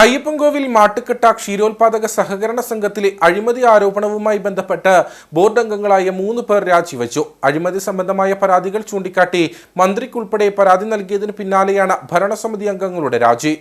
അയ്യപ്പൻകോവിൽ മാട്ടുക്കെട്ട ക്ഷീരോത്പാദക സഹകരണ സംഘത്തിലെ അഴിമതി ആരോപണവുമായി ബന്ധപ്പെട്ട് ബോർഡ് അംഗങ്ങളായ മൂന്ന് പേർ രാജിവെച്ചു. അഴിമതി സംബന്ധമായ പരാതികൾ ചൂണ്ടിക്കാട്ടി മന്ത്രിക്കുൾപ്പെടെ പരാതി നൽകിയതിന് പിന്നാലെയാണ് ഭരണസമിതി അംഗങ്ങളുടെ രാജി.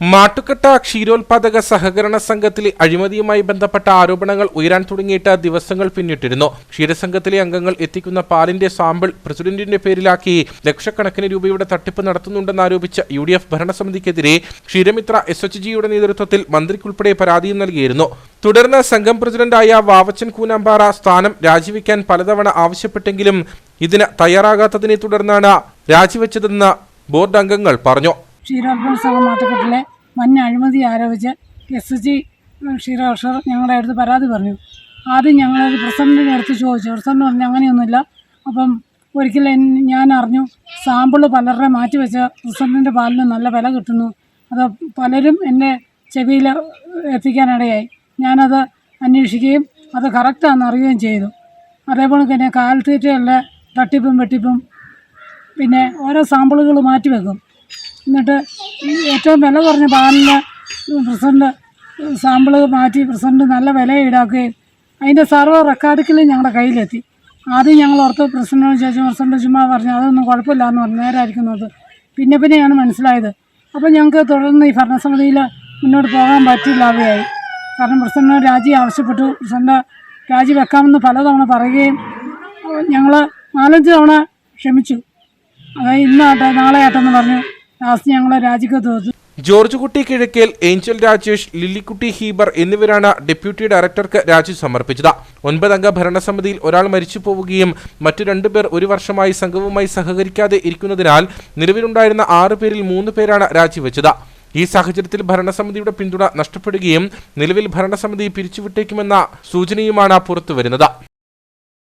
മാട്ടുക്കട്ട ക്ഷീരോത്പാദക സഹകരണ സംഘത്തിലെ അഴിമതിയുമായി ബന്ധപ്പെട്ട ആരോപണങ്ങൾ ഉയരാൻ തുടങ്ങിയിട്ട് ദിവസങ്ങൾ പിന്നിട്ടിരുന്നു. ക്ഷീരസംഘത്തിലെ അംഗങ്ങൾ എത്തിക്കുന്ന പാലിന്റെ സാമ്പിൾ പ്രസിഡന്റിന്റെ പേരിലാക്കി ലക്ഷക്കണക്കിന് രൂപയുടെ തട്ടിപ്പ് നടത്തുന്നുണ്ടെന്നാരോപിച്ച യു ഡി എഫ് ഭരണസമിതിക്കെതിരെ ക്ഷീരമിത്ര എസ് എച്ച് ജിയുടെ നേതൃത്വത്തിൽ മന്ത്രിക്കുൾപ്പെടെ പരാതിയും നൽകിയിരുന്നു. തുടർന്ന് സംഘം പ്രസിഡന്റായ വാവച്ചൻ കൂനാമ്പാറ സ്ഥാനം രാജിവെക്കാൻ പലതവണ ആവശ്യപ്പെട്ടെങ്കിലും ഇതിന് തയ്യാറാകാത്തതിനെ തുടർന്നാണ് രാജിവെച്ചതെന്ന് ബോർഡ് അംഗങ്ങൾ പറഞ്ഞു. ക്ഷീരോത്പന്ന സംഘം മാറ്റക്കെട്ടിലെ വൻ അഴിമതി ആരോപിച്ച് എസ് എസ് ജി ക്ഷീരകർഷകർ ഞങ്ങളുടെ അടുത്ത് പരാതി പറഞ്ഞു. ആദ്യം ഞങ്ങളൊരു പ്രസിഡന്റിനെ അടുത്ത് ചോദിച്ചു. പ്രസിഡന്റ് പറഞ്ഞു അങ്ങനെയൊന്നുമില്ല. അപ്പം ഒരിക്കലും ഞാൻ അറിഞ്ഞു. സാമ്പിൾ പലരുടെ മാറ്റി വെച്ച പ്രസിഡന്റിന്റെ പാലിന് നല്ല വില കിട്ടുന്നു. അത് പലരും എന്റെ ചെവിയിൽ എത്തിക്കാനിടയായി. ഞാനത് അന്വേഷിക്കുകയും അത് കറക്റ്റാണെന്ന് അറിയുകയും ചെയ്തു. അതേപോലെ തന്നെ കാൽത്തീറ്റയുള്ള തട്ടിപ്പും വെട്ടിപ്പും പിന്നെ ഓരോ സാമ്പിളുകൾ മാറ്റി വെക്കും. എന്നിട്ട് ഏറ്റവും വില കുറഞ്ഞ പാലിന് പ്രസിഡന്റ് സാമ്പിൾ മാറ്റി പ്രസിഡന്റ് നല്ല വില ഈടാക്കുകയും അതിന്റെ സർവ റെക്കോർഡിക്കലും ഞങ്ങളുടെ കയ്യിലെത്തി. ആദ്യം ഞങ്ങൾ ഓർത്ത് പ്രസിഡന്റിനോട് ചോദിച്ചു പ്രസിഡന്റ് ചുമ്മാ പറഞ്ഞു അതൊന്നും കുഴപ്പമില്ല എന്ന് പറഞ്ഞു നേരായിരിക്കുന്നത്. പിന്നെ പിന്നെയാണ് മനസ്സിലായത്. അപ്പോൾ ഞങ്ങൾക്ക് തുടർന്ന് ഈ ഭരണസമിതിയിൽ മുന്നോട്ട് പോകാൻ പറ്റില്ലാതെയായി കാരണം പ്രസിഡന്റ് രാജി ആവശ്യപ്പെട്ടു. പ്രസിഡന്റ് രാജി വെക്കാമെന്ന് പലതവണ പറയുകയും ഞങ്ങൾ നാലഞ്ച് തവണ ക്ഷമിച്ചു. അതായത് ഇന്നാട്ടെ നാളെ ആട്ടെന്ന് പറഞ്ഞു. George Kutty Kizhakkel Angel Rajesh Lillykutty Heber എന്നിവരാണ് ഡെപ്യൂട്ടി ഡയറക്ടർക്ക് രാജി സമർപ്പിച്ചത്. ഒൻപതംഗ ഭരണസമിതിയിൽ ഒരാൾ മരിച്ചു പോവുകയും മറ്റു രണ്ടുപേർ ഒരു വർഷമായി സംഘവുമായി സഹകരിക്കാതെ ഇരിക്കുന്നതിനാൽ നിലവിലുണ്ടായിരുന്ന ആറു പേരിൽ മൂന്ന് പേരാണ് രാജിവെച്ചത് ഈ സാഹചര്യത്തിൽ ഭരണസമിതിയുടെ പിന്തുണ നഷ്ടപ്പെടുകയും നിലവിൽ ഭരണസമിതി പിരിച്ചുവിട്ടേക്കുമെന്ന സൂചനയുമാണ് പുറത്തുവരുന്നത്.